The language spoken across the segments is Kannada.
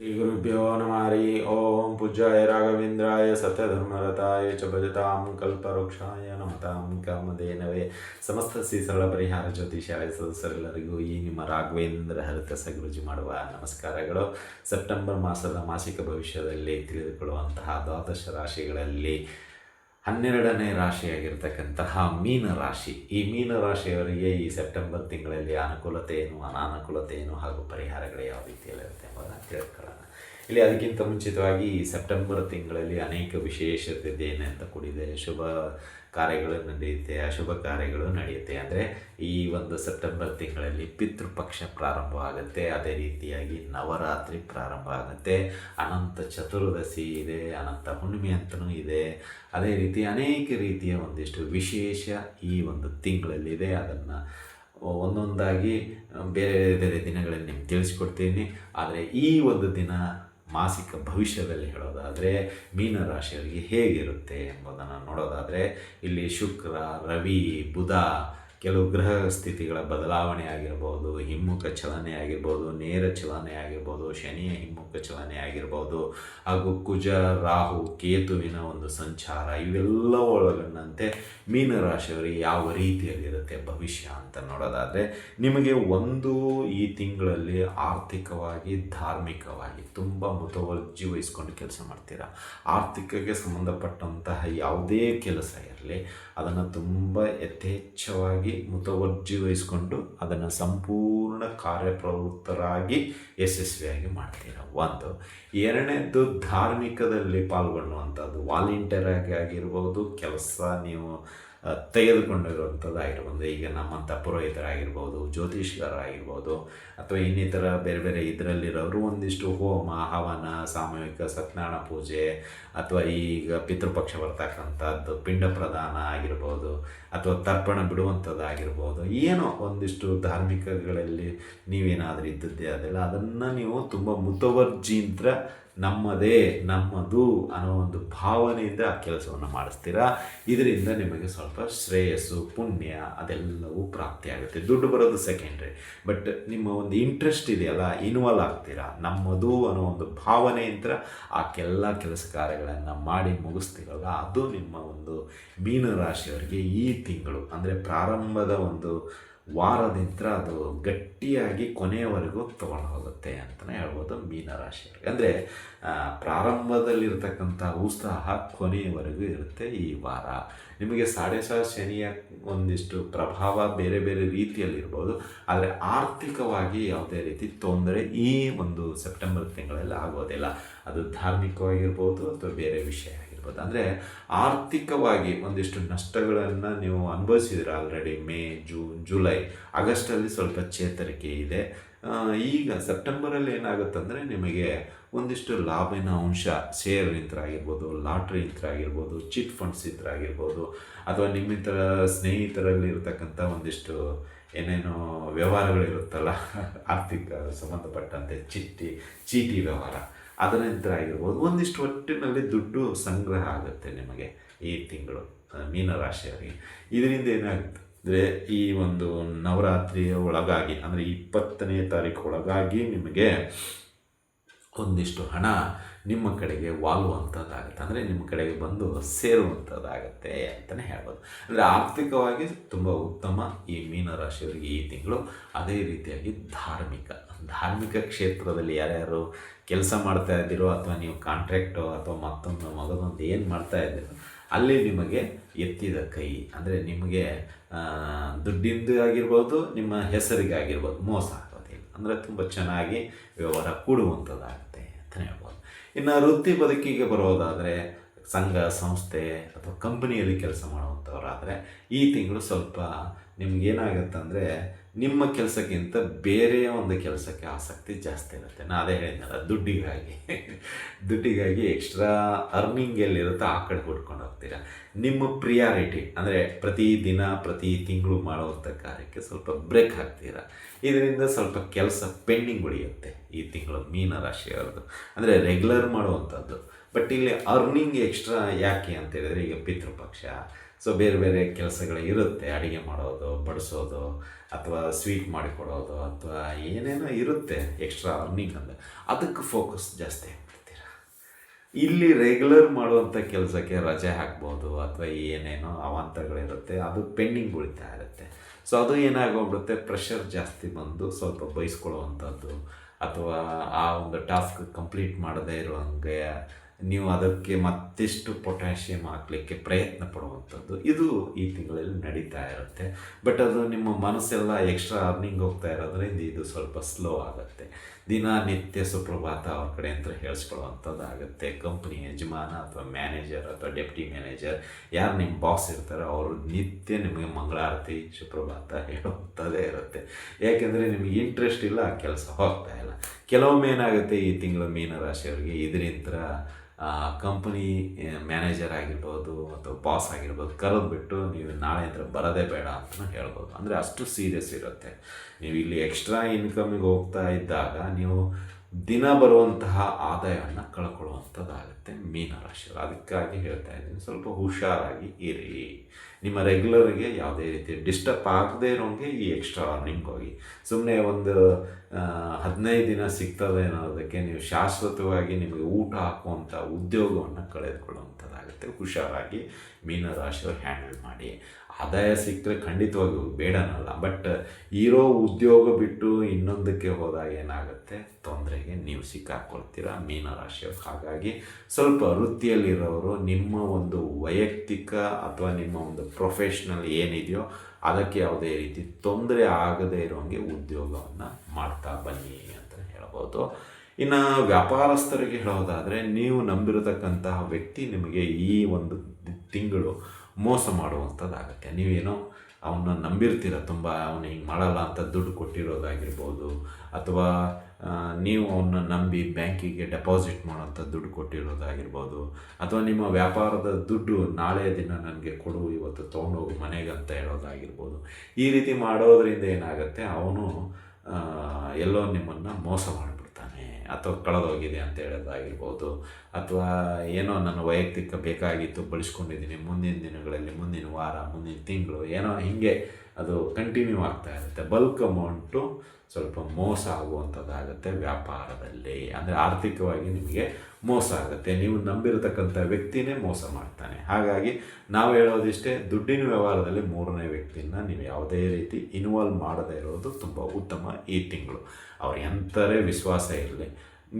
ಶ್ರೀ ಗುರುಭ್ಯೋ ನಮಾರಿ ಓಂ ಪೂಜ್ಯಾಯ ರಾಘವೇಂದ್ರಾಯ ಸತ್ಯಧರ್ಮರತಾಯ ಚ ಭಜತಾಂ ಕಲ್ಪವೃಕ್ಷಾಯ ನಮತಾಂ ಕಾಮಧೇನವೇ ಸಮಸ್ತ ಶ್ರೀ ಸರಳ ಪರಿಹಾರ ಜ್ಯೋತಿಷಾಲಯ ಸದಸ್ಯರೆಲ್ಲರಿಗೂ ಈ ನಿಮ್ಮ ರಾಘವೇಂದ್ರ ಹರಿತಸ ಗುರುಜಿ ಮಾಡುವ ನಮಸ್ಕಾರಗಳು. ಸೆಪ್ಟೆಂಬರ್ ಮಾಸದ ಮಾಸಿಕ ಭವಿಷ್ಯದಲ್ಲಿ ತಿಳಿದುಕೊಳ್ಳುವಂತಹ ದ್ವಾದಶ ರಾಶಿಗಳಲ್ಲಿ ಹನ್ನೆರಡನೇ ರಾಶಿಯಾಗಿರ್ತಕ್ಕಂತಹ ಮೀನ ರಾಶಿ. ಈ ಮೀನ ರಾಶಿಯವರಿಗೆ ಈ ಸೆಪ್ಟೆಂಬರ್ ತಿಂಗಳಲ್ಲಿ ಅನುಕೂಲತೆ ಏನು, ಅನಾನುಕೂಲತೆ ಹಾಗೂ ಪರಿಹಾರಗಳು ಯಾವ ರೀತಿಯಲ್ಲಿರುತ್ತೆ ಎಂಬುದನ್ನು ತಿಳ್ಕೊಳ್ಳೋಣ. ಇಲ್ಲಿ ಅದಕ್ಕಿಂತ ಮುಂಚಿತವಾಗಿ ಈ ಸೆಪ್ಟೆಂಬರ್ ತಿಂಗಳಲ್ಲಿ ಅನೇಕ ವಿಶೇಷತೆ ಅಂತ ಕೂಡಿದೆ. ಶುಭ ಕಾರ್ಯಗಳು ನಡೆಯುತ್ತೆ, ಅಶುಭ ಕಾರ್ಯಗಳು ನಡೆಯುತ್ತೆ. ಅಂದರೆ ಈ ಒಂದು ಸೆಪ್ಟೆಂಬರ್ ತಿಂಗಳಲ್ಲಿ ಪಿತೃಪಕ್ಷ ಪ್ರಾರಂಭ ಆಗುತ್ತೆ ಅದೇ ರೀತಿಯಾಗಿ ನವರಾತ್ರಿ ಪ್ರಾರಂಭ ಆಗುತ್ತೆ. ಅನಂತ ಚತುರ್ದಶಿ ಇದೆ, ಅನಂತ ಹುಣ್ಣಿಮೆ ಅಂತಲೂ ಇದೆ. ಅದೇ ರೀತಿ ಅನೇಕ ರೀತಿಯ ಒಂದಿಷ್ಟು ವಿಶೇಷ ಈ ಒಂದು ತಿಂಗಳಲ್ಲಿದೆ. ಅದನ್ನು ಒಂದೊಂದಾಗಿ ಬೇರೆ ಬೇರೆ ದಿನಗಳಲ್ಲಿ ನಿಮ್ಗೆ ತಿಳಿಸ್ಕೊಡ್ತೀನಿ. ಆದರೆ ಈ ಒಂದು ದಿನ ಮಾಸಿಕ ಭವಿಷ್ಯದಲ್ಲಿ ಹೇಳೋದಾದರೆ ಮೀನರಾಶಿಯವರಿಗೆ ಹೇಗಿರುತ್ತೆ ಎಂಬುದನ್ನು ನೋಡೋದಾದರೆ ಇಲ್ಲಿ ಶುಕ್ರ ರವಿ ಬುಧ ಕೆಲವು ಗ್ರಹ ಸ್ಥಿತಿಗಳ ಬದಲಾವಣೆ ಆಗಿರ್ಬೋದು, ಹಿಮ್ಮುಖ ಚಲನೆ ಆಗಿರ್ಬೋದು, ನೇರ ಚಲನೆ ಆಗಿರ್ಬೋದು, ಶನಿಯ ಹಿಮ್ಮುಖ ಚಲನೆ ಆಗಿರ್ಬೋದು, ಹಾಗೂ ಕುಜ, ರಾಹು, ಕೇತುವಿನ ಒಂದು ಸಂಚಾರ ಇವೆಲ್ಲ ಒಳಗೊಂಡಂತೆ ಮೀನರಾಶಿಯವರಿಗೆ ಯಾವ ರೀತಿಯಲ್ಲಿರುತ್ತೆ ಭವಿಷ್ಯ ಅಂತ ನೋಡೋದಾದರೆ, ನಿಮಗೆ ಒಂದು ಈ ತಿಂಗಳಲ್ಲಿ ಆರ್ಥಿಕವಾಗಿ, ಧಾರ್ಮಿಕವಾಗಿ ತುಂಬ ಮುತುವರ್ಜಿ ವಹಿಸ್ಕೊಂಡು ಕೆಲಸ ಮಾಡ್ತೀರಾ? ಆರ್ಥಿಕಕ್ಕೆ ಸಂಬಂಧಪಟ್ಟಂತಹ ಯಾವುದೇ ಕೆಲಸ ಇರಲಿ ಅದನ್ನು ತುಂಬ ಯಥೇಚ್ಛವಾಗಿ ಮುತವರ್ಜಿ ವಹಿಸ್ಕೊಂಡು ಅದನ್ನು ಸಂಪೂರ್ಣ ಕಾರ್ಯಪ್ರವೃತ್ತರಾಗಿ ಯಶಸ್ವಿಯಾಗಿ ಮಾಡ್ತೀರ? ಒಂದು. ಎರಡನೇದ್ದು, ಧಾರ್ಮಿಕದಲ್ಲಿ ಪಾಲ್ಗೊಳ್ಳುವಂಥದ್ದು. ವಾಲಂಟಿಯರ್ ಆಗಿ ಆಗಿರ್ಬೋದು, ಕೆಲಸ ನೀವು ತೆಗೆದುಕೊಂಡಿರುವಂಥದ್ದಾಗಿರ್ಬೋದು. ಈಗ ನಮ್ಮಂಥ ಪುರೋಹಿತರಾಗಿರ್ಬೋದು ಜ್ಯೋತಿಷ್ಕರಾಗಿರ್ಬೋದು ಅಥವಾ ಇನ್ನಿತರ ಬೇರೆ ಬೇರೆ ಇದರಲ್ಲಿರೋರು ಒಂದಿಷ್ಟು ಹೋಮ, ಹವನ, ಸಾಮೂಹಿಕ ಸತ್ಯನಾರಾಯಣ ಪೂಜೆ, ಅಥವಾ ಈಗ ಪಿತೃಪಕ್ಷ ಬರ್ತಕ್ಕಂಥದ್ದು, ಪಿಂಡ ಪ್ರದಾನ ಆಗಿರ್ಬೋದು, ಅಥವಾ ತರ್ಪಣ ಬಿಡುವಂಥದ್ದಾಗಿರ್ಬೋದು, ಏನೋ ಒಂದಿಷ್ಟು ಧಾರ್ಮಿಕಗಳಲ್ಲಿ ನೀವೇನಾದರೂ ಇದ್ದದ್ದೇ ಅದೆಲ್ಲ ಅದನ್ನು ನೀವು ತುಂಬ ಮುತುವರ್ಜಿಯಿಂದ ನಮ್ಮದೇ, ನಮ್ಮದು ಅನ್ನೋ ಒಂದು ಭಾವನೆಯಿಂದ ಆ ಕೆಲಸವನ್ನು ಮಾಡಿಸ್ತೀರಾ? ಇದರಿಂದ ನಿಮಗೆ ಸ್ವಲ್ಪ ಶ್ರೇಯಸ್ಸು, ಪುಣ್ಯ ಅದೆಲ್ಲವೂ ಪ್ರಾಪ್ತಿ ಆಗುತ್ತೆ. ದುಡ್ಡು ಬರೋದು ಸೆಕೆಂಡ್ರಿ ಬಟ್ ನಿಮ್ಮ ಒಂದು ಇಂಟ್ರೆಸ್ಟ್ ಇದೆಯಲ್ಲ ಇನ್ವಾಲ್ವ್ ಆಗ್ತೀರಾ? ನಮ್ಮದು ಅನ್ನೋ ಒಂದು ಭಾವನೆಯಿಂದ ಆ ಕೆಲ ಕೆಲಸ ಕಾರ್ಯಗಳನ್ನು ಮಾಡಿ ಮುಗಿಸ್ತೀರಲ್ಲ, ಅದು ನಿಮ್ಮ ಒಂದು ಮೀನರಾಶಿಯವರಿಗೆ ಈ ತಿಂಗಳು, ಅಂದರೆ ಪ್ರಾರಂಭದ ಒಂದು ವಾರದಿಂದ ಅದು ಗಟ್ಟಿಯಾಗಿ ಕೊನೆಯವರೆಗೂ ತೊಗೊಂಡು ಹೋಗುತ್ತೆ ಅಂತಲೇ ಹೇಳ್ಬೋದು ಮೀನರಾಶಿಯವರಿಗೆ ಅಂದರೆ ಪ್ರಾರಂಭದಲ್ಲಿರ್ತಕ್ಕಂಥ ಉತ್ಸಾಹ ಕೊನೆಯವರೆಗೂ ಇರುತ್ತೆ ಈ ವಾರ. ನಿಮಗೆ ಸಾಡೆ ಸಹ ಶನಿಯ ಒಂದಿಷ್ಟು ಪ್ರಭಾವ ಬೇರೆ ಬೇರೆ ರೀತಿಯಲ್ಲಿರ್ಬೋದು. ಆದರೆ ಆರ್ಥಿಕವಾಗಿ ಯಾವುದೇ ರೀತಿ ತೊಂದರೆ ಈ ಒಂದು ಸೆಪ್ಟೆಂಬರ್ ತಿಂಗಳಲ್ಲಿ ಆಗೋದಿಲ್ಲ. ಅದು ಧಾರ್ಮಿಕವಾಗಿರ್ಬೋದು ಅಥವಾ ಬೇರೆ ವಿಷಯ ಆಗಿರ್ಬೋದು ಅಂದರೆ ಆರ್ಥಿಕವಾಗಿ ಒಂದಿಷ್ಟು ನಷ್ಟಗಳನ್ನು ನೀವು ಅನುಭವಿಸಿದ್ರೆ ಆಲ್ರೆಡಿ ಮೇ, ಜೂನ್, ಜುಲೈ. ಆಗಸ್ಟಲ್ಲಿ ಸ್ವಲ್ಪ ಚೇತರಿಕೆ ಇದೆ. ಈಗ ಸೆಪ್ಟೆಂಬರಲ್ಲಿ ಏನಾಗುತ್ತಂದರೆ ನಿಮಗೆ ಒಂದಿಷ್ಟು ಲಾಭಿನ ಅಂಶ ಶೇರ್ ಆಗಿರ್ಬೋದು, ಲಾಟ್ರಿ ಆಗಿರ್ಬೋದು, ಚಿಟ್ ಫಂಡ್ಸ್ ಆಗಿರ್ಬೋದು, ಅಥವಾ ನಿಮ್ಮಿತರ ಸ್ನೇಹಿತರಲ್ಲಿ ಇರತಕ್ಕಂಥ ಒಂದಿಷ್ಟು ಏನೇನೋ ವ್ಯವಹಾರಗಳಿರುತ್ತಲ್ಲ ಆರ್ಥಿಕ ಸಂಬಂಧಪಟ್ಟಂತೆ ಚಿಟ್ಟಿ, ಚೀಟಿ ವ್ಯವಹಾರ. ಅದರಿಂದ ಆಗಿರ್ಬೋದು ಒಂದಿಷ್ಟು ಒಟ್ಟಿನಲ್ಲಿ ದುಡ್ಡು ಸಂಗ್ರಹ ಆಗುತ್ತೆ ನಿಮಗೆ ಈ ತಿಂಗಳು ಮೀನರಾಶಿಯವರಿಗೆ. ಇದರಿಂದ ಏನಾಗುತ್ತೆ ಅಂದರೆ ಈ ಒಂದು ನವರಾತ್ರಿಯ ಒಳಗಾಗಿ, ಅಂದರೆ ಇಪ್ಪತ್ತನೇ ತಾರೀಕು ಒಳಗಾಗಿ ನಿಮಗೆ ಒಂದಿಷ್ಟು ಹಣ ನಿಮ್ಮ ಕಡೆಗೆ ವಾಲುವಂಥದ್ದಾಗುತ್ತೆ ಅಂದರೆ ನಿಮ್ಮ ಕಡೆಗೆ ಬಂದು ಸೇರುವಂಥದ್ದಾಗುತ್ತೆ ಅಂತಲೇ ಹೇಳ್ಬೋದು. ಅಂದರೆ ಆರ್ಥಿಕವಾಗಿ ತುಂಬ ಉತ್ತಮ ಈ ಮೀನರಾಶಿಯವರಿಗೆ ಈ ತಿಂಗಳು ಅದೇ ರೀತಿಯಾಗಿ ಧಾರ್ಮಿಕ. ಧಾರ್ಮಿಕ ಕ್ಷೇತ್ರದಲ್ಲಿ ಯಾರ್ಯಾರು ಕೆಲಸ ಮಾಡ್ತಾ ಇದ್ದೀರೋ ಅಥವಾ ನೀವು ಕಾಂಟ್ರಾಕ್ಟು ಅಥವಾ ಮತ್ತೊಂದು ಮಗದೊಂದು ಏನು ಮಾಡ್ತಾ ಇದ್ದೀರೋ, ಅಲ್ಲಿ ನಿಮಗೆ ಎತ್ತಿದ ಕೈ. ಅಂದರೆ ನಿಮಗೆ ದುಡ್ಡಿಂದು ಆಗಿರ್ಬೋದು, ನಿಮ್ಮ ಹೆಸರಿಗಾಗಿರ್ಬೋದು, ಮೋಸ ಆಗೋದಿಲ್ಲ ಅಂದರೆ ತುಂಬ ಚೆನ್ನಾಗಿ ವ್ಯವಹಾರ ಕೂಡುವಂಥದ್ದಾಗುತ್ತೆ ಅಂತಲೇ ಹೇಳ್ಬೋದು. ಇನ್ನು ವೃತ್ತಿ ಬದುಕಿಗೆ ಬರೋದಾದರೆ ಸಂಘ, ಸಂಸ್ಥೆ ಅಥವಾ ಕಂಪನಿಯಲ್ಲಿ ಕೆಲಸ ಮಾಡುವಂಥವ್ರಾದರೆ ಈ ತಿಂಗಳು ಸ್ವಲ್ಪ ನಿಮ್ಗೇನಾಗುತ್ತೆ ಅಂದರೆ ನಿಮ್ಮ ಕೆಲಸಕ್ಕಿಂತ ಬೇರೆ ಒಂದು ಕೆಲಸಕ್ಕೆ ಆಸಕ್ತಿ ಜಾಸ್ತಿ ಇರುತ್ತೆ. ನಾನು ಅದೇ ಹೇಳಿದ್ನಲ್ಲ, ದುಡ್ಡಿಗಾಗಿ. ದುಡ್ಡಿಗಾಗಿ ಎಕ್ಸ್ಟ್ರಾ ಅರ್ನಿಂಗ್ ಎಲ್ಲಿರುತ್ತೋ ಆ ಕಡೆ ಹುಡ್ಕೊಂಡು ಹೋಗ್ತೀರಾ. ನಿಮ್ಮ ಪ್ರಿಯಾರಿಟಿ ಅಂದರೆ ಪ್ರತಿ ದಿನ, ಪ್ರತಿ ತಿಂಗಳು ಮಾಡುವಂಥ ಕಾರ್ಯಕ್ಕೆ ಸ್ವಲ್ಪ ಬ್ರೇಕ್ ಹಾಕ್ತೀರಾ. ಇದರಿಂದ ಸ್ವಲ್ಪ ಕೆಲಸ ಪೆಂಡಿಂಗ್ ಉಳಿಯುತ್ತೆ ಈ ತಿಂಗಳು ಮೀನ ರಾಶಿಯವ್ರದ್ದು ಅಂದರೆ ರೆಗ್ಯುಲರ್ ಮಾಡುವಂಥದ್ದು. ಬಟ್ ಇಲ್ಲಿ ಅರ್ನಿಂಗ್ ಎಕ್ಸ್ಟ್ರಾ ಯಾಕೆ ಅಂತ ಹೇಳಿದ್ರೆ, ಈಗ ಪಿತೃಪಕ್ಷ ಸೊ ಬೇರೆ ಬೇರೆ ಕೆಲಸಗಳು ಇರುತ್ತೆ. ಅಡುಗೆ ಮಾಡೋದು, ಬಡಿಸೋದು, ಅಥವಾ ಸ್ವೀಟ್ ಮಾಡಿಕೊಡೋದು ಅಥವಾ ಏನೇನೋ ಇರುತ್ತೆ. ಎಕ್ಸ್ಟ್ರಾ ಅರ್ನಿಂಗ್ ಅಂತ ಅದಕ್ಕೆ ಫೋಕಸ್ ಜಾಸ್ತಿ ಆಗ್ಬಿಡ್ತೀರ. ಇಲ್ಲಿ ರೆಗ್ಯುಲರ್ ಮಾಡುವಂಥ ಕೆಲಸಕ್ಕೆ ರಜೆ ಹಾಕ್ಬೋದು, ಅಥವಾ ಏನೇನೋ ಅವಾಂತರಗಳಿರುತ್ತೆ. ಅದು ಪೆಂಡಿಂಗ್ ಉಳಿತಾ ಇರುತ್ತೆ. ಸೊ ಅದು ಏನಾಗೋಗ್ಬಿಡುತ್ತೆ? ಪ್ರೆಷರ್ ಜಾಸ್ತಿ ಬಂದು ಸ್ವಲ್ಪ ಬಯಸ್ಕೊಳ್ಳುವಂಥದ್ದು ಅಥವಾ ಆ ಒಂದು ಟಾಸ್ಕ್ ಕಂಪ್ಲೀಟ್ ಮಾಡದೇ ಇರುವಂಗೆ ನೀವು ಅದಕ್ಕೆ ಮತ್ತಿಷ್ಟು ಪೊಟ್ಯಾಷಿಯಂ ಹಾಕಲಿಕ್ಕೆ ಪ್ರಯತ್ನ ಪಡುವಂಥದ್ದು ಇದು ಈ ತಿಂಗಳಲ್ಲಿ ನಡೀತಾ ಇರುತ್ತೆ. ಬಟ್ ಅದು ನಿಮ್ಮ ಮನಸ್ಸೆಲ್ಲ ಎಕ್ಸ್ಟ್ರಾ ಅರ್ನಿಂಗ್ ಹೋಗ್ತಾ ಇರೋದ್ರಿಂದ ಇದು ಸ್ವಲ್ಪ ಸ್ಲೋ ಆಗುತ್ತೆ. ದಿನನಿತ್ಯ ಸುಪ್ರಭಾತ ಅವ್ರ ಕಡೆ ಅಂತ ಹೇಳಿಸ್ಕೊಳ್ಳುವಂಥದ್ದು ಆಗುತ್ತೆ ಕಂಪ್ನಿ ಯಜಮಾನ ಅಥವಾ ಮ್ಯಾನೇಜರ್ ಅಥವಾ ಡೆಪ್ಟಿ ಮ್ಯಾನೇಜರ್ ಯಾರು ನಿಮ್ಮ ಬಾಸ್ ಇರ್ತಾರೋ ಅವರು ನಿತ್ಯ ನಿಮಗೆ ಮಂಗಳಾರತಿ, ಸುಪ್ರಭಾತ ಹೇಳುವಂಥದ್ದೇ ಇರುತ್ತೆ. ಯಾಕೆಂದರೆ ನಿಮಗೆ ಇಂಟ್ರೆಸ್ಟ್ ಇಲ್ಲ ಆ ಕೆಲಸ ಹೋಗ್ತಾ ಇಲ್ಲ. ಕೆಲವೊಮ್ಮೆ ಏನಾಗುತ್ತೆ, ಈ ತಿಂಗಳು ಮೀನರಾಶಿಯವರಿಗೆ ಇದರಿಂದ ಕಂಪನಿ ಮ್ಯಾನೇಜರ್ ಆಗಿರ್ಬೋದು ಅಥವಾ ಬಾಸ್ ಆಗಿರ್ಬೋದು ಕರೆದ್ಬಿಟ್ಟು ನೀವು ನಾಳೆ ಅಂದರೆ ಬರೋದೇ ಬೇಡ ಅಂತಲೂ ಹೇಳ್ಬೋದು. ಅಂದರೆ ಅಷ್ಟು ಸೀರಿಯಸ್ ಇರುತ್ತೆ. ನೀವು ಇಲ್ಲಿ ಎಕ್ಸ್ಟ್ರಾ ಇನ್ಕಮಿಗೆ ಹೋಗ್ತಾ ಇದ್ದಾಗ ನೀವು ದಿನ ಬರುವಂತಹ ಆದಾಯವನ್ನು ಕಳ್ಕೊಳ್ಳುವಂಥದ್ದಾಗುತ್ತೆ ಮೀನರಾಶಿಯವರು ಅದಕ್ಕಾಗಿ ಹೇಳ್ತಾ ಇದ್ದೀನಿ, ಸ್ವಲ್ಪ ಹುಷಾರಾಗಿ ಇರಿ. ನಿಮ್ಮ ರೆಗ್ಯುಲರ್ಗೆ ಯಾವುದೇ ರೀತಿ ಡಿಸ್ಟರ್ಬ್ ಆಗದೇ ಇರೋಂಗೆ ಈ ಎಕ್ಸ್ಟ್ರಾ ಅರ್ನಿಂಗ್ ಹೋಗಿ. ಸುಮ್ಮನೆ ಒಂದು ಹದಿನೈದು ದಿನ ಸಿಗ್ತದೆ ಅನ್ನೋದಕ್ಕೆ ನೀವು ಶಾಶ್ವತವಾಗಿ ನಿಮಗೆ ಊಟ ಹಾಕುವಂಥ ಉದ್ಯೋಗವನ್ನು ಕಳೆದುಕೊಳ್ಳುವಂಥದ್ದಾಗುತ್ತೆ ಹುಷಾರಾಗಿ ಮೀನ ರಾಶಿಯವ್ರು ಹ್ಯಾಂಡಲ್ ಮಾಡಿ. ಆದಾಯ ಸಿಕ್ಕರೆ ಖಂಡಿತವಾಗಿಯೂ ಬೇಡನಲ್ಲ. ಬಟ್ ಇರೋ ಉದ್ಯೋಗ ಬಿಟ್ಟು ಇನ್ನೊಂದಕ್ಕೆ ಹೋದಾಗ ಏನಾಗುತ್ತೆ? ತೊಂದರೆಗೆ ನೀವು ಮೀನ ರಾಶಿಯವರು. ಹಾಗಾಗಿ ಸ್ವಲ್ಪ ವೃತ್ತಿಯಲ್ಲಿರೋರು ನಿಮ್ಮ ಒಂದು ವೈಯಕ್ತಿಕ ಅಥವಾ ನಿಮ್ಮ ಒಂದು ಪ್ರೊಫೆಷ್ನಲ್ ಏನಿದೆಯೋ ಅದಕ್ಕೆ ಯಾವುದೇ ರೀತಿ ತೊಂದರೆ ಆಗದೇ ಇರೋಂಗೆ ಉದ್ಯೋಗವನ್ನು ಮಾಡ್ತಾ ಬನ್ನಿ ಅಂತ ಹೇಳ್ಬೋದು. ಇನ್ನು ವ್ಯಾಪಾರಸ್ಥರಿಗೆ ಹೇಳೋದಾದರೆ ನೀವು ನಂಬಿರತಕ್ಕಂತಹ ವ್ಯಕ್ತಿ ನಿಮಗೆ ಈ ಒಂದು ತಿಂಗಳು ಮೋಸ ಮಾಡುವಂಥದ್ದಾಗತ್ತೆ. ನೀವೇನೋ ಅವನ್ನ ನಂಬಿರ್ತೀರ, ತುಂಬ ಅವನು ಹಿಂಗೆ ಮಾಡಲ್ಲ ಅಂತ ದುಡ್ಡು ಕೊಟ್ಟಿರೋದಾಗಿರ್ಬೋದು, ಅಥವಾ ನೀವು ಅವನ್ನ ನಂಬಿ ಬ್ಯಾಂಕಿಗೆ ಡೆಪಾಸಿಟ್ ಮಾಡೋಂಥ ದುಡ್ಡು ಕೊಟ್ಟಿರೋದಾಗಿರ್ಬೋದು, ಅಥವಾ ನಿಮ್ಮ ವ್ಯಾಪಾರದ ದುಡ್ಡು ನಾಳೆ ದಿನ ನನಗೆ ಕೊಡು, ಇವತ್ತು ತೊಗೊಂಡೋಗು ಮನೆಗೆ ಅಂತ ಹೇಳೋದಾಗಿರ್ಬೋದು, ಈ ರೀತಿ ಮಾಡೋದರಿಂದ ಏನಾಗುತ್ತೆ, ಅವನು ಎಲ್ಲೋ ನಿಮ್ಮನ್ನು ಮೋಸ ಮಾಡಿಬಿಡ್ತಾನೆ ಅಥವಾ ಕಳೆದೋಗಿದೆ ಅಂತ ಹೇಳೋದಾಗಿರ್ಬೋದು ಅಥವಾ ಏನೋ ನನ್ನ ವೈಯಕ್ತಿಕ ಬೇಕಾಗಿತ್ತು ಬಳಸ್ಕೊಂಡಿದ್ದೀನಿ ಮುಂದಿನ ದಿನಗಳಲ್ಲಿ, ಮುಂದಿನ ವಾರ, ಮುಂದಿನ ತಿಂಗಳು, ಏನೋ ಹೀಗೆ ಅದು ಕಂಟಿನ್ಯೂ ಆಗ್ತಾ ಇರುತ್ತೆ. ಬಲ್ಕ್ ಅಮೌಂಟು ಸ್ವಲ್ಪ ಮೋಸ ಆಗುವಂಥದ್ದಾಗುತ್ತೆ ವ್ಯಾಪಾರದಲ್ಲಿ. ಅಂದರೆ ಆರ್ಥಿಕವಾಗಿ ನಿಮಗೆ ಮೋಸ ಆಗುತ್ತೆ. ನೀವು ನಂಬಿರತಕ್ಕಂಥ ವ್ಯಕ್ತಿನೇ ಮೋಸ ಮಾಡ್ತಾನೆ. ಹಾಗಾಗಿ ನಾವು ಹೇಳೋದಿಷ್ಟೇ, ದುಡ್ಡಿನ ವ್ಯವಹಾರದಲ್ಲಿ ಮೂರನೇ ವ್ಯಕ್ತಿನ ನೀವು ಯಾವುದೇ ರೀತಿ ಇನ್ವಾಲ್ವ್ ಮಾಡದೇ ಇರೋದು ತುಂಬ ಉತ್ತಮ ಈ ತಿಂಗಳು. ಅವ್ರು ಎಂಥರೇ ವಿಶ್ವಾಸ ಇರಲಿ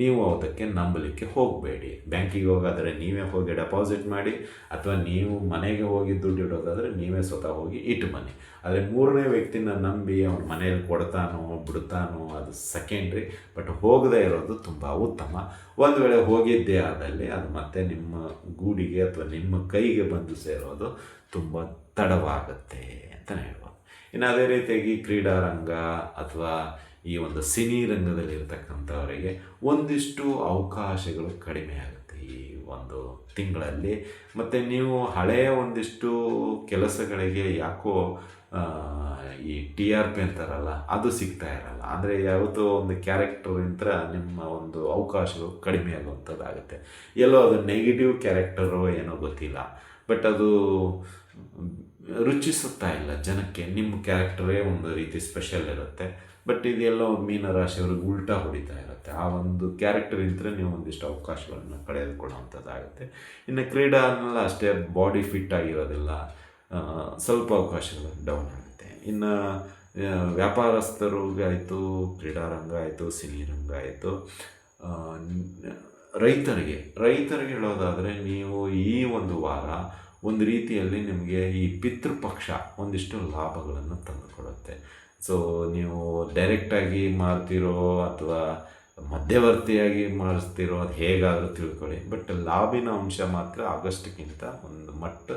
ನೀವು ಅದಕ್ಕೆ ನಂಬಲಿಕ್ಕೆ ಹೋಗಬೇಡಿ. ಬ್ಯಾಂಕಿಗೆ ಹೋಗಾದರೆ ನೀವೇ ಹೋಗಿ ಡೆಪಾಸಿಟ್ ಮಾಡಿ, ಅಥವಾ ನೀವು ಮನೆಗೆ ಹೋಗಿ ದುಡ್ಡು ಇಡೋದಾದರೆ ನೀವೇ ಸ್ವತಃ ಹೋಗಿ ಇಟ್ಟು ಬನ್ನಿ. ಆದರೆ ಮೂರನೇ ವ್ಯಕ್ತಿನ ನಂಬಿ ಅವ್ನ ಮನೆಯಲ್ಲಿ ಕೊಡ್ತಾನೋ, ಬಿಡ್ತಾನೋ, ಅದು ಸೆಕೆಂಡ್ರಿ ಬಟ್ ಹೋಗದೇ ಇರೋದು ತುಂಬ ಉತ್ತಮ. ಒಂದು ವೇಳೆ ಹೋಗಿದ್ದೇ ಆದಲ್ಲಿ ಅದು ಮತ್ತೆ ನಿಮ್ಮ ಗೂಡಿಗೆ ಅಥವಾ ನಿಮ್ಮ ಕೈಗೆ ಬಂದು ಸೇರೋದು ತುಂಬ ತಡವಾಗುತ್ತೆ ಅಂತಲೇ ಹೇಳ್ಬೋದು. ಇನ್ನು ಅದೇ ರೀತಿಯಾಗಿ ಕ್ರೀಡಾರಂಗ ಅಥವಾ ಈ ಒಂದು ಸಿನಿ ರಂಗದಲ್ಲಿ ಇರತಕ್ಕಂಥವರಿಗೆ ಒಂದಿಷ್ಟು ಅವಕಾಶಗಳು ಕಡಿಮೆ ಆಗುತ್ತೆ ಈ ಒಂದು ತಿಂಗಳಲ್ಲಿ. ಮತ್ತು ನೀವು ಹಳೆಯ ಒಂದಿಷ್ಟು ಕೆಲಸಗಳಿಗೆ ಯಾಕೋ ಈ ಟಿ ಆರ್ ಪಿ ಅಂತಾರಲ್ಲ, ಅದು ಸಿಗ್ತಾ ಇರಲ್ಲ. ಅಂದರೆ ಯಾವುದೋ ಒಂದು ಕ್ಯಾರೆಕ್ಟರಿಂತ ನಿಮ್ಮ ಒಂದು ಅವಕಾಶಗಳು ಕಡಿಮೆ ಆಗುವಂಥದ್ದಾಗುತ್ತೆ. ಎಲ್ಲೋ ಅದು ನೆಗೆಟಿವ್ ಕ್ಯಾರೆಕ್ಟರು ಏನೋ ಗೊತ್ತಿಲ್ಲ. ಬಟ್ ಅದು ರುಚಿಸುತ್ತಾ ಇಲ್ಲ ಜನಕ್ಕೆ. ನಿಮ್ಮ ಕ್ಯಾರೆಕ್ಟರೇ ಒಂದು ರೀತಿ ಸ್ಪೆಷಲ್ ಇರುತ್ತೆ. ಬಟ್ ಇದೆಲ್ಲೋ ಮೀನರಾಶಿಯವ್ರಿಗೆ ಉಲ್ಟಾ ಹೊಡಿತಾ ಇರುತ್ತೆ. ಆ ಒಂದು ಕ್ಯಾರೆಕ್ಟರ್ ಇದ್ದರೆ ನೀವು ಒಂದಿಷ್ಟು ಅವಕಾಶಗಳನ್ನು ಕಳೆದುಕೊಳ್ಳುವಂಥದ್ದಾಗುತ್ತೆ. ಇನ್ನು ಕ್ರೀಡಾ ಅನ್ನೆಲ್ಲ ಅಷ್ಟೇ ಬಾಡಿ ಫಿಟ್ ಆಗಿರೋದಿಲ್ಲ. ಸ್ವಲ್ಪ ಅವಕಾಶಗಳು ಡೌನ್ ಆಗುತ್ತೆ. ಇನ್ನು ವ್ಯಾಪಾರಸ್ಥರು ಆಯಿತು ಕ್ರೀಡಾರಂಗ ಆಯಿತು ಸಿನಿರಂಗ ಆಯಿತು ರೈತರಿಗೆ. ರೈತರಿಗೆ ಹೇಳೋದಾದರೆ ನೀವು ಈ ಒಂದು ವಾರ ಒಂದು ರೀತಿಯಲ್ಲಿ ನಿಮಗೆ ಈ ಪಿತೃಪಕ್ಷ ಒಂದಿಷ್ಟು ಲಾಭಗಳನ್ನು ತಂದುಕೊಡುತ್ತೆ. ಸೊ ನೀವು ಡೈರೆಕ್ಟಾಗಿ ಮಾರ್ತಿರೋ ಅಥವಾ ಮಧ್ಯವರ್ತಿಯಾಗಿ ಮಾಡಿಸ್ತಿರೋ ಅದು ಹೇಗಾದರೂ ತಿಳ್ಕೊಳ್ಳಿ. ಬಟ್ ಲಾಭಿನ ಅಂಶ ಮಾತ್ರ ಆಗಸ್ಟ್ಗಿಂತ ಒಂದು ಮಟ್ಟ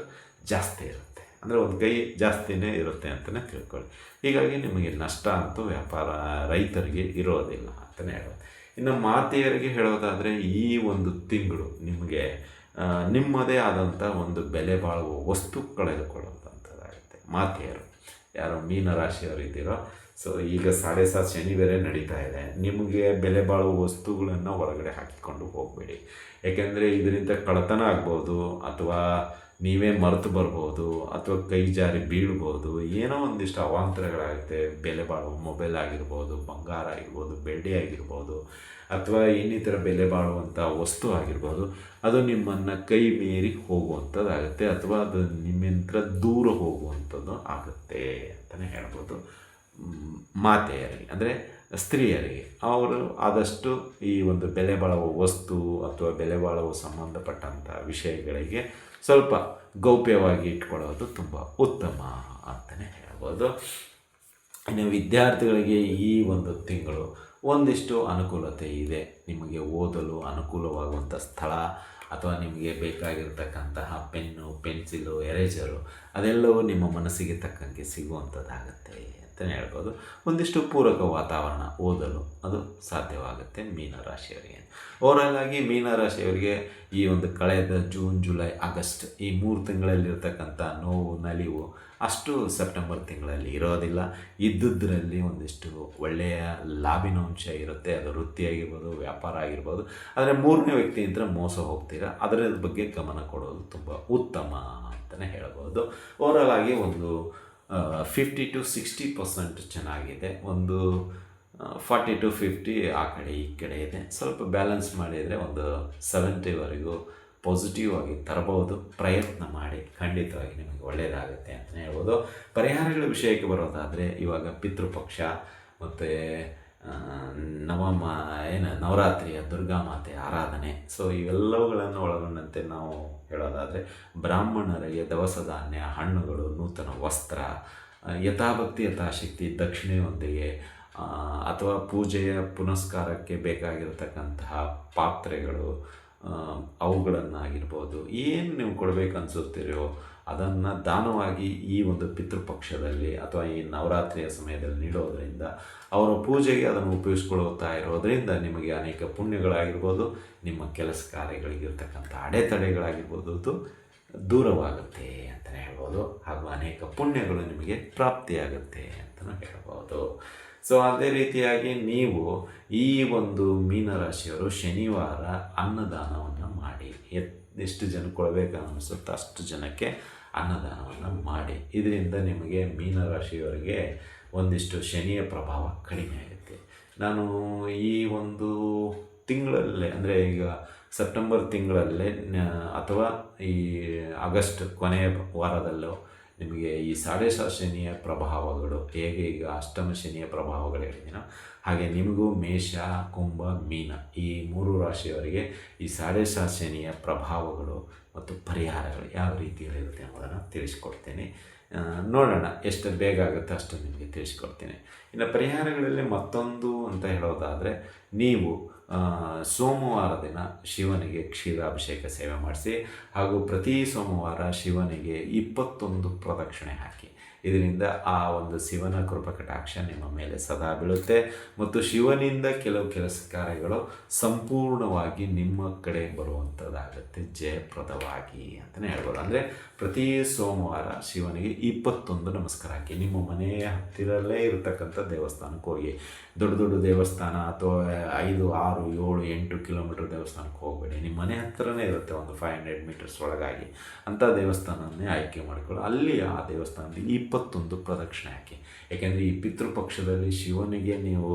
ಜಾಸ್ತಿ ಇರುತ್ತೆ. ಅಂದರೆ ಒಂದು ಕೈ ಜಾಸ್ತಿನೇ ಇರುತ್ತೆ ಅಂತಲೇ ತಿಳ್ಕೊಳ್ಳಿ. ಹೀಗಾಗಿ ನಿಮಗೆ ನಷ್ಟ ಅಂತೂ ವ್ಯಾಪಾರ, ರೈತರಿಗೆ ಇರೋದಿಲ್ಲ ಅಂತಲೇ ಹೇಳೋದು ಇನ್ನು ಮಾತೆಯರಿಗೆ ಹೇಳೋದಾದರೆ ಈ ಒಂದು ತಿಂಗಳು ನಿಮಗೆ ನಿಮ್ಮದೇ ಆದಂಥ ಒಂದು ಬೆಲೆ ಬಾಳುವ ವಸ್ತು ಕಳೆದುಕೊಳ್ಳುವಂಥದ್ದಾಗುತ್ತೆ ಮಾತೆಯರು, ಯಾರು ಮೀನರಾಶಿಯವರು ಇದ್ದೀರೋ ಸೊ ಈಗ ಸಾಡೆ ಸಾತ್ ಶನಿ ಬೇರೆ ನಡೀತಾ ಇದೆ. ನಿಮಗೆ ಬೆಲೆ ಬಾಳುವ ವಸ್ತುಗಳನ್ನು ಹೊರಗಡೆ ಹಾಕಿಕೊಂಡು ಹೋಗಬೇಡಿ. ಏಕೆಂದರೆ ಇದರಿಂದ ಕಳತನ ಆಗ್ಬೋದು, ಅಥವಾ ನೀವೇ ಮರೆತು ಬರ್ಬೋದು, ಅಥವಾ ಕೈ ಜಾರಿ ಬೀಳ್ಬೋದು, ಏನೋ ಒಂದಿಷ್ಟು ಅವಾಂತರಗಳಾಗುತ್ತೆ. ಬೆಲೆ ಬಾಳುವ ಮೊಬೈಲ್ ಆಗಿರ್ಬೋದು, ಬಂಗಾರ ಆಗಿರ್ಬೋದು, ಬೆಳ್ಳಿ ಆಗಿರ್ಬೋದು ಅಥವಾ ಇನ್ನಿತರ ಬೆಲೆ ಬಾಳುವಂಥ ವಸ್ತು ಆಗಿರ್ಬೋದು, ಅದು ನಿಮ್ಮನ್ನು ಕೈ ಮೀರಿ ಹೋಗುವಂಥದ್ದಾಗುತ್ತೆ ಅಥವಾ ಅದು ನಿಮ್ಮಿಂದ ದೂರ ಹೋಗುವಂಥದ್ದು ಆಗುತ್ತೆ ಅಂತಲೇ ಹೇಳ್ಬೋದು. ಮಾತೆಯರಿಗೆ, ಅಂದರೆ ಸ್ತ್ರೀಯರಿಗೆ, ಅವರು ಆದಷ್ಟು ಈ ಒಂದು ಬೆಲೆ ಬಾಳುವ ವಸ್ತು ಅಥವಾ ಬೆಲೆ ಬಾಳುವ ಸಂಬಂಧಪಟ್ಟಂಥ ವಿಷಯಗಳಿಗೆ ಸ್ವಲ್ಪ ಗೌಪ್ಯವಾಗಿ ಇಟ್ಕೊಳ್ಳೋದು ತುಂಬ ಉತ್ತಮ ಅಂತಲೇ ಹೇಳ್ಬೋದು. ಇನ್ನು ವಿದ್ಯಾರ್ಥಿಗಳಿಗೆ ಈ ಒಂದು ತಿಂಗಳು ಒಂದಿಷ್ಟು ಅನುಕೂಲತೆ ಇದೆ. ನಿಮಗೆ ಓದಲು ಅನುಕೂಲವಾಗುವಂಥ ಸ್ಥಳ ಅಥವಾ ನಿಮಗೆ ಬೇಕಾಗಿರ್ತಕ್ಕಂತಹ ಪೆನ್ನು, ಪೆನ್ಸಿಲು, ಎರೇಜರು ಅದೆಲ್ಲವೂ ನಿಮ್ಮ ಮನಸ್ಸಿಗೆ ತಕ್ಕಂಗೆ ಸಿಗುವಂಥದ್ದಾಗತ್ತೆ. ಅಂತಲೇ ಹೇಳ್ಬೋದು. ಒಂದಿಷ್ಟು ಪೂರಕ ವಾತಾವರಣ ಓದಲು ಅದು ಸಾಧ್ಯವಾಗುತ್ತೆ ಮೀನರಾಶಿಯವರಿಗೆ ಓವರಾಲ್ ಆಗಿ ಮೀನರಾಶಿಯವರಿಗೆ ಈ ಒಂದು ಕಳೆದ ಜೂನ್, ಜುಲೈ, ಆಗಸ್ಟ್ ಈ ಮೂರು ತಿಂಗಳಲ್ಲಿರ್ತಕ್ಕಂಥ ನೋವು, ನಲಿವು ಅಷ್ಟು ಸೆಪ್ಟೆಂಬರ್ ತಿಂಗಳಲ್ಲಿ ಇರೋದಿಲ್ಲ. ಇದ್ದುದರಲ್ಲಿ ಒಂದಿಷ್ಟು ಒಳ್ಳೆಯ ಲಾಭಿನ ಅಂಶ ಇರುತ್ತೆ. ಅದು ವೃತ್ತಿ ಆಗಿರ್ಬೋದು ವ್ಯಾಪಾರ ಆಗಿರ್ಬೋದು. ಆದರೆ ಮೂರನೇ ವ್ಯಕ್ತಿ ಇದ್ದರೆ ಮೋಸ ಹೋಗ್ತೀರಾ? ಅದರ ಬಗ್ಗೆ ಗಮನ ಕೊಡೋದು ತುಂಬ ಉತ್ತಮ ಅಂತಲೇ ಹೇಳ್ಬೋದು. ಓವರಾಲ್ ಆಗಿ ಒಂದು ಫಿಫ್ಟಿ ಟು ಸಿಕ್ಸ್ಟಿ ಪರ್ಸೆಂಟ್ ಚೆನ್ನಾಗಿದೆ. ಒಂದು ಫಾರ್ಟಿ ಟು ಫಿಫ್ಟಿ ಆ ಕಡೆ, ಈ ಕಡೆ ಇದೆ. ಸ್ವಲ್ಪ ಬ್ಯಾಲೆನ್ಸ್ ಮಾಡಿದರೆ ಒಂದು ಸೆವೆಂಟಿವರೆಗೂ ಪಾಸಿಟಿವ್ ಆಗಿ ತರಬಹುದು. ಪ್ರಯತ್ನ ಮಾಡಿ, ಖಂಡಿತವಾಗಿ ನಿಮಗೆ ಒಳ್ಳೆಯದಾಗುತ್ತೆ ಅಂತಲೇ ಹೇಳ್ಬೋದು. ಪರಿಹಾರಗಳ ವಿಷಯಕ್ಕೆ ಬರೋದಾದರೆ ಇವಾಗ ಪಿತೃಪಕ್ಷ ಮತ್ತು ನವಮ, ಏನು ನವರಾತ್ರಿಯ ದುರ್ಗಾ ಮಾತೆ, ಆರಾಧನೆ. ಸೊ ಇವೆಲ್ಲವುಗಳನ್ನು ಒಳಗೊಂಡಂತೆ ನಾವು ಹೇಳೋದಾದರೆ, ಬ್ರಾಹ್ಮಣರಿಗೆ ದವಸ ಧಾನ್ಯ, ಹಣ್ಣುಗಳು, ನೂತನ ವಸ್ತ್ರ ಯಥಾಭಕ್ತಿ, ಯಥಾಶಕ್ತಿ ದಕ್ಷಿಣೆಯೊಂದಿಗೆ ಅಥವಾ ಪೂಜೆಯ ಪುನಸ್ಕಾರಕ್ಕೆ ಬೇಕಾಗಿರತಕ್ಕಂತಹ ಪಾತ್ರೆಗಳು ಅವುಗಳನ್ನಾಗಿರ್ಬೋದು. ಏನು ನೀವು ಕೊಡಬೇಕು ಅನಿಸುತ್ತೀರೋ ಅದನ್ನು ದಾನವಾಗಿ ಈ ಒಂದು ಪಿತೃಪಕ್ಷದಲ್ಲಿ ಅಥವಾ ಈ ನವರಾತ್ರಿಯ ಸಮಯದಲ್ಲಿ ನೀಡೋದರಿಂದ ಅವರ ಪೂಜೆಗೆ ಅದನ್ನು ಉಪಯೋಗಿಸ್ಕೊಳ್ತಾ ಇರೋದರಿಂದ ನಿಮಗೆ ಅನೇಕ ಪುಣ್ಯಗಳಾಗಿರ್ಬೋದು, ನಿಮ್ಮ ಕೆಲಸ ಕಾರ್ಯಗಳಿಗಿರ್ತಕ್ಕಂಥ ಅಡೆತಡೆಗಳಾಗಿರ್ಬೋದು ಅದು ದೂರವಾಗುತ್ತೆ ಅಂತಲೇ ಹೇಳ್ಬೋದು. ಹಾಗೂ ಅನೇಕ ಪುಣ್ಯಗಳು ನಿಮಗೆ ಪ್ರಾಪ್ತಿಯಾಗುತ್ತೆ ಅಂತಲೂ ಹೇಳ್ಬೋದು. ಸೊ ಅದೇ ರೀತಿಯಾಗಿ ನೀವು ಈ ಒಂದು ಮೀನರಾಶಿಯವರು ಶನಿವಾರ ಅನ್ನದಾನವನ್ನು ಮಾಡಿ. ಎಷ್ಟು ಜನ ಕೊಡಬೇಕು ಅನ್ನಿಸುತ್ತೋ ಅಷ್ಟು ಜನಕ್ಕೆ ಅನ್ನದಾನವನ್ನು ಮಾಡಿ. ಇದರಿಂದ ನಿಮಗೆ ಮೀನರಾಶಿಯವರಿಗೆ ಒಂದಿಷ್ಟು ಶನಿಯ ಪ್ರಭಾವ ಕಡಿಮೆ ಆಗುತ್ತೆ. ನಾನು ಈ ಒಂದು ತಿಂಗಳಲ್ಲೇ, ಅಂದರೆ ಈಗ ಸೆಪ್ಟೆಂಬರ್ ತಿಂಗಳಲ್ಲೇ ಅಥವಾ ಈ ಆಗಸ್ಟ್ ಕೊನೆಯ ವಾರದಲ್ಲೋ ನಿಮಗೆ ಈ ಸಾಡೆ ಶನಿಯ ಪ್ರಭಾವಗಳು ಹೇಗೆ ಈಗ ಅಷ್ಟಮ ಶನಿಯ ಪ್ರಭಾವಗಳು ಹೇಳಿದ್ದೀನೋ ಹಾಗೆ ನಿಮಗೂ ಮೇಷ ಕುಂಭ ಮೀನ ಈ ಮೂರು ರಾಶಿಯವರಿಗೆ ಈ ಸಾಡೆ ಶನಿಯ ಪ್ರಭಾವಗಳು ಮತ್ತು ಪರಿಹಾರಗಳು ಯಾವ ರೀತಿಯಲ್ಲಿರುತ್ತೆ ಅನ್ನೋದನ್ನು ತಿಳಿಸ್ಕೊಡ್ತೇನೆ. ಆ, ನೋಡೋಣ ಎಷ್ಟು ಬೇಗ ಆಗುತ್ತೆ ಅಷ್ಟು ನಿಮಗೆ ತಿಳಿಸ್ಕೊಡ್ತೀನಿ. ಇನ್ನು ಪರಿಹಾರಗಳಲ್ಲಿ ಮತ್ತೊಂದು ಅಂತ ಹೇಳೋದಾದರೆ, ನೀವು ಸೋಮವಾರ ದಿನ ಶಿವನಿಗೆ ಕ್ಷೀರಾಭಿಷೇಕ ಸೇವೆ ಮಾಡಿಸಿ, ಹಾಗೂ ಪ್ರತಿ ಸೋಮವಾರ ಶಿವನಿಗೆ ಇಪ್ಪತ್ತೊಂದು ಪ್ರದಕ್ಷಿಣೆ ಹಾಕಿ. ಇದರಿಂದ ಆ ಒಂದು ಶಿವನ ಕೃಪಕಟಾಕ್ಷ ನಿಮ್ಮ ಮೇಲೆ ಸದಾ ಬೀಳುತ್ತೆ. ಮತ್ತು ಶಿವನಿಂದ ಕೆಲವು ಕೆಲಸ ಕಾರ್ಯಗಳು ಸಂಪೂರ್ಣವಾಗಿ ನಿಮ್ಮ ಕಡೆ ಬರುವಂಥದ್ದಾಗುತ್ತೆ ಜಯಪ್ರದವಾಗಿ ಅಂತಲೇ ಹೇಳ್ಬೋದು. ಅಂದರೆ ಪ್ರತಿ ಸೋಮವಾರ ಶಿವನಿಗೆ ಇಪ್ಪತ್ತೊಂದು ನಮಸ್ಕಾರ ಹಾಕಿ. ನಿಮ್ಮ ಮನೆಯ ಹತ್ತಿರಲ್ಲೇ ಇರತಕ್ಕಂಥ ದೇವಸ್ಥಾನಕ್ಕೆ ಹೋಗಿ. ದೊಡ್ಡ ದೊಡ್ಡ ದೇವಸ್ಥಾನ ಅಥವಾ ಐದು, ಆರು, ಏಳು, ಎಂಟು ಕಿಲೋಮೀಟರ್ ದೇವಸ್ಥಾನಕ್ಕೆ ಹೋಗಬೇಡಿ. ನಿಮ್ಮ ಮನೆ ಹತ್ತಿರನೇ ಇರುತ್ತೆ ಒಂದು ಫೈವ್ ಹಂಡ್ರೆಡ್ ಮೀಟರ್ಸ್ ಒಳಗಾಗಿ. ಅಂಥ ದೇವಸ್ಥಾನವನ್ನೇ ಆಯ್ಕೆ ಮಾಡಿಕೊಳ್ಳಿ. ಅಲ್ಲಿ ಆ ದೇವಸ್ಥಾನದಲ್ಲಿ ಇಪ್ಪತ್ತೊಂದು ಪ್ರದಕ್ಷಿಣೆ ಹಾಕಿ. ಯಾಕೆಂದರೆ ಈ ಪಿತೃಪಕ್ಷದಲ್ಲಿ ಶಿವನಿಗೆ ನೀವು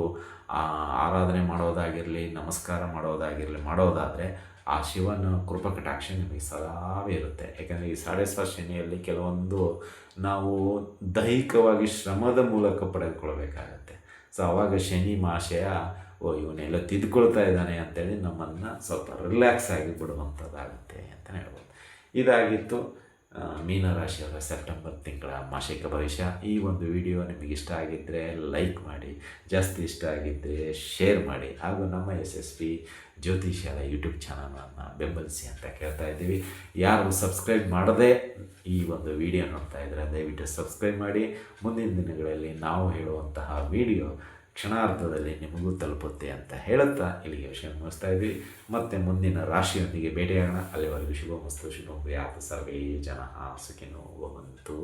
ಆರಾಧನೆ ಮಾಡೋದಾಗಿರಲಿ, ನಮಸ್ಕಾರ ಮಾಡೋದಾಗಿರಲಿ, ಮಾಡೋದಾದರೆ ಆ ಶಿವನ ಕೃಪಕಟಾಕ್ಷ ನಿಮಗೆ ಸದಾವೇ ಇರುತ್ತೆ. ಯಾಕೆಂದರೆ ಈ ಸಾಡೆ ಶನಿಯಲ್ಲಿ ಕೆಲವೊಂದು ನಾವು ದೈಹಿಕವಾಗಿ ಶ್ರಮದ ಮೂಲಕ ಪಡೆದುಕೊಳ್ಬೇಕಾಗತ್ತೆ ಸೊ ಆವಾಗ ಶನಿ ಮಾಶಯ, ಓ ಇವನ್ನೆಲ್ಲ ತಿದ್ಕೊಳ್ತಾ ಇದ್ದಾನೆ ಅಂತೇಳಿ ನಮ್ಮನ್ನು ಸ್ವಲ್ಪ ರಿಲ್ಯಾಕ್ಸ್ ಆಗಿ ಬಿಡುವಂಥದ್ದಾಗುತ್ತೆ ಅಂತಲೇ ಹೇಳ್ಬೋದು. ಇದಾಗಿತ್ತು. ಮೀನರಾಶಿಯವರ ಸೆಪ್ಟೆಂಬರ್ ತಿಂಗಳ ಮಾಸಿಕ ಭವಿಷ್ಯ. ಈ ಒಂದು ವಿಡಿಯೋ ನಿಮಗೆ ಇಷ್ಟ ಆಗಿದ್ದರೆ ಲೈಕ್ ಮಾಡಿ, ಜಾಸ್ತಿ ಇಷ್ಟ ಆಗಿದ್ದರೆ ಶೇರ್ ಮಾಡಿ. ಹಾಗೂ ನಮ್ಮ ಎಸ್ ಎಸ್ ಪಿ ಜ್ಯೋತಿಷ್ಯರ ಯೂಟ್ಯೂಬ್ ಚಾನಲನ್ನು ಬೆಂಬಲಿಸಿ ಅಂತ ಕೇಳ್ತಾ ಇದ್ದೀವಿ. ಯಾರು ಸಬ್ಸ್ಕ್ರೈಬ್ ಮಾಡದೆ ಈ ಒಂದು ವಿಡಿಯೋ ನೋಡ್ತಾ ಇದ್ದರೆ ದಯವಿಟ್ಟು ಸಬ್ಸ್ಕ್ರೈಬ್ ಮಾಡಿ. ಮುಂದಿನ ದಿನಗಳಲ್ಲಿ ನಾವು ಹೇಳುವಂತಹ ವಿಡಿಯೋ ಕ್ಷಣಾರ್ಧದಲ್ಲಿ ನಿಮಗೂ ತಲುಪುತ್ತೆ ಅಂತ ಹೇಳುತ್ತಾ ಇಲ್ಲಿಗೆ ವಿಷಯ ಮುಗಿಸ್ತಾ ಇದ್ವಿ ಮತ್ತೆ ಮುಂದಿನ ರಾಶಿಯೊಂದಿಗೆ ಭೇಟಿಯಾಗೋಣ. ಅಲ್ಲಿವರೆಗೂ ಶುಭ ಮಸ್ತು ಶುಭ ಯಾತ ಸರ್ವೇ ಜನ ಸುಖಿನೋ ಭವಂತು.